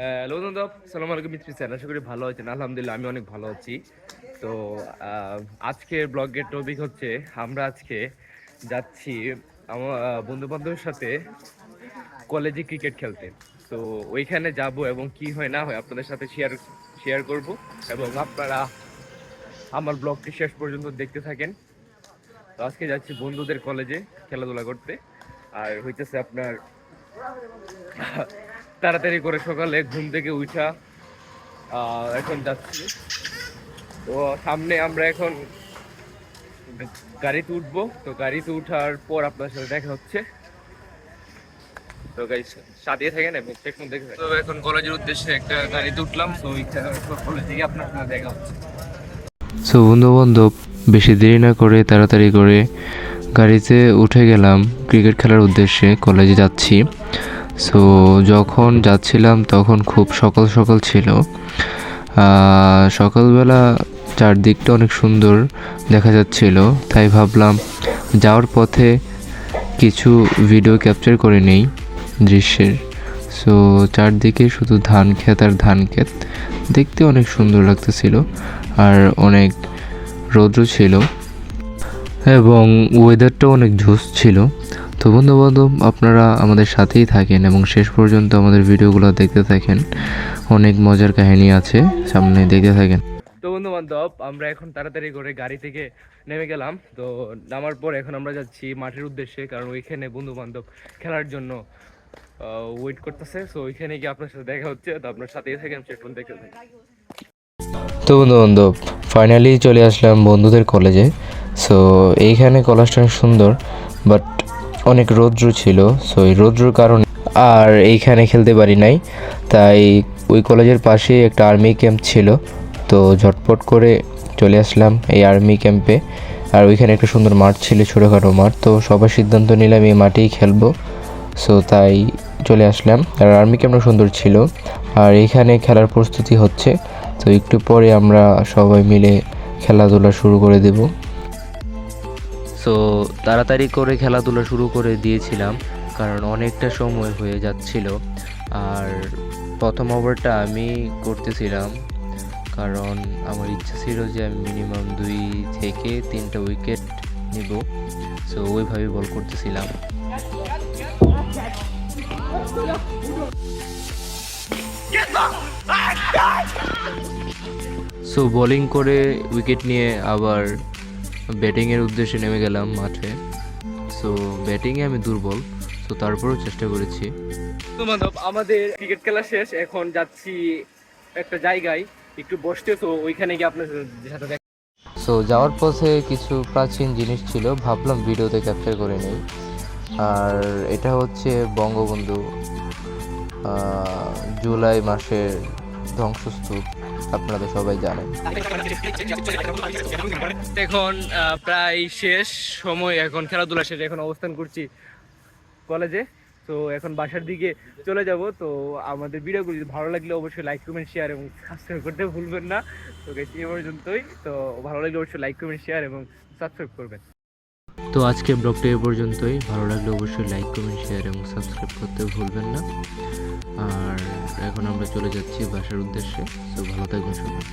Hello নন্দব সালাম আলাইকুম Mitri sir. আশা করি ভালো আছেন। আলহামদুলিল্লাহ, আমি অনেক ভালো আছি। তো আজকের ব্লগের টপিক হচ্ছে, আমরা আজকে যাচ্ছি আমার বন্ধু বান্ধবের সাথে কলেজে ক্রিকেট খেলতে। তো, ওইখানে যাব এবং কি হয় না হয় আপনাদের সাথে শেয়ার শেয়ার করব এবং আপনারা আমার ব্লগটি শেষ পর্যন্ত দেখতে থাকেন। তো, আজকে যাচ্ছি বন্ধুদের কলেজে খেলাধুলা করতে। আর হইতেছে আপনার তাড়াতাড়ি করে সকালে ঘুম থেকে উঠা। এখন যাচ্ছি। তো সামনে আমরা এখন গাড়িতে উঠবো। তো গাড়িতে উঠার পর আপনার সাথে দেখা হচ্ছে। তো গাইস সাথে থাকেন এবং সেকশন দেখে তো এখন কলেজের উদ্দেশ্যে একটা গাড়িতে উঠলাম। তো কলেজ থেকে আপনার সাথে দেখা হচ্ছে। সো বন্ধু বান্ধব বেশি দেরি না করে তাড়াতাড়ি করে গাড়িতে উঠে গেলাম। ক্রিকেট খেলার উদ্দেশ্যে কলেজে যাচ্ছি। সো যখন যাচ্ছিলাম তখন খুব সকাল সকাল ছিল। সকালবেলা চারদিকটা অনেক সুন্দর দেখা যাচ্ছিল, তাই ভাবলাম যাওয়ার পথে কিছু ভিডিও ক্যাপচার করে নেই দৃশ্যের। সো চারদিকে শুধু ধান ক্ষেত আর ধান ক্ষেত দেখতে অনেক সুন্দর লাগতেছিল আর অনেক রৌদ্র ছিল এবং ওয়েদারটাও অনেক ঝুস ছিল। তো বন্ধু বান্ধব আপনারা আমাদের সাথেই থাকেন এবং শেষ পর্যন্ত আমাদের ভিডিওগুলো দেখতে থাকেন। অনেক মজার কাহিনী আছে সামনে দেখতে থাকেন। তো বন্ধু বান্ধব আমরা এখন তাড়াতাড়ি করে গাড়ি থেকে নেমে গেলাম। তো নামার পর এখন আমরা যাচ্ছি মাঠের উদ্দেশ্যে কারণ ওইখানে বন্ধু বান্ধব খেলার জন্য ওয়েট করতেছে। সো ওইখানে গিয়ে আপনার সাথে দেখা হচ্ছে তো আপনার সাথেই থাকেন সেটুন দেখতে থাকেন। তো বন্ধু বান্ধব ফাইনালি চলে আসলাম বন্ধুদের কলেজে সো এইখানে কলেজটা অনেক সুন্দর বাট অনেক রৌদ্র ছিল সো এই রৌদ্রর কারণে আর এইখানে খেলতে পারি নাই। তাই ওই কলেজের পাশে একটা আর্মি ক্যাম্প ছিল, তো ঝটপট করে চলে আসলাম এই আর্মি ক্যাম্পে আর ওইখানে একটা সুন্দর মাঠ ছিল, ছোটোখাটো মাঠ, তো সবার সিদ্ধান্ত নিলাম এই মাঠেই খেলব। সো তাই চলে আসলাম। আর আর্মি ক্যাম্পটা সুন্দর ছিল। আর এইখানে খেলার প্রস্তুতি হচ্ছে, তো একটু পরে আমরা সবাই মিলে খেলাধুলা শুরু করে দেব। সো তাড়াতাড়ি করে খেলাধুলা শুরু করে দিয়েছিলাম, কারণ অনেকটা সময় হয়ে যাচ্ছিল। আর প্রথম ওভারটা আমি করতেছিলাম, কারণ আমার ইচ্ছা ছিল যে আমি মিনিমাম দুই থেকে তিনটা উইকেট নিব। সো ওইভাবে বল করতেছিলাম। সো বোলিং করে উইকেট নিয়ে আবার ব্যাটিংয়ের উদ্দেশ্যে নেমে গেলাম মাঠে। সো ব্যাটিংয়ে আমি দুর্বল। সো তারপরেও চেষ্টা করেছি। বন্ধু বান্ধব আমাদের ক্রিকেট খেলা শেষ। এখন যাচ্ছি একটা জায়গায়। একটু বসতে তো ওইখানে গিয়ে আপনার সাথে দেখা সো যাওয়ার পথে কিছু প্রাচীন জিনিস ছিল। ভাবলাম ভিডিওতে ক্যাপচার করে নেই। আর এটা হচ্ছে বঙ্গবন্ধু জুলাই মাসের ধ্বংসস্তূপ, আপনারা সবাই জানেন। এখন প্রায় শেষ সময় এখন, খেলাধুলা শেষ, এখন অবস্থান করছি কলেজে। তো এখন বাসার দিকে চলে যাব। তো আমাদের ভিডিওগুলি যদি ভালো লাগলে অবশ্যই লাইক কমেন্ট শেয়ার এবং সাবস্ক্রাইব করতে ভুলবেন না। তো এই পর্যন্তই। তো ভালো লাগলে অবশ্যই লাইক কমেন্ট শেয়ার এবং সাবস্ক্রাইব করবেন। তো আজকে ব্লগটা এ পর্যন্তই। ভালো লাগলে অবশ্যই লাইক কমেন্ট শেয়ার এবং সাবস্ক্রাইব করতে ভুলবেন না। আর এখন আমরা চলে যাচ্ছি বাসার উদ্দেশ্যে। তো ভালো থাকবেন সবাই।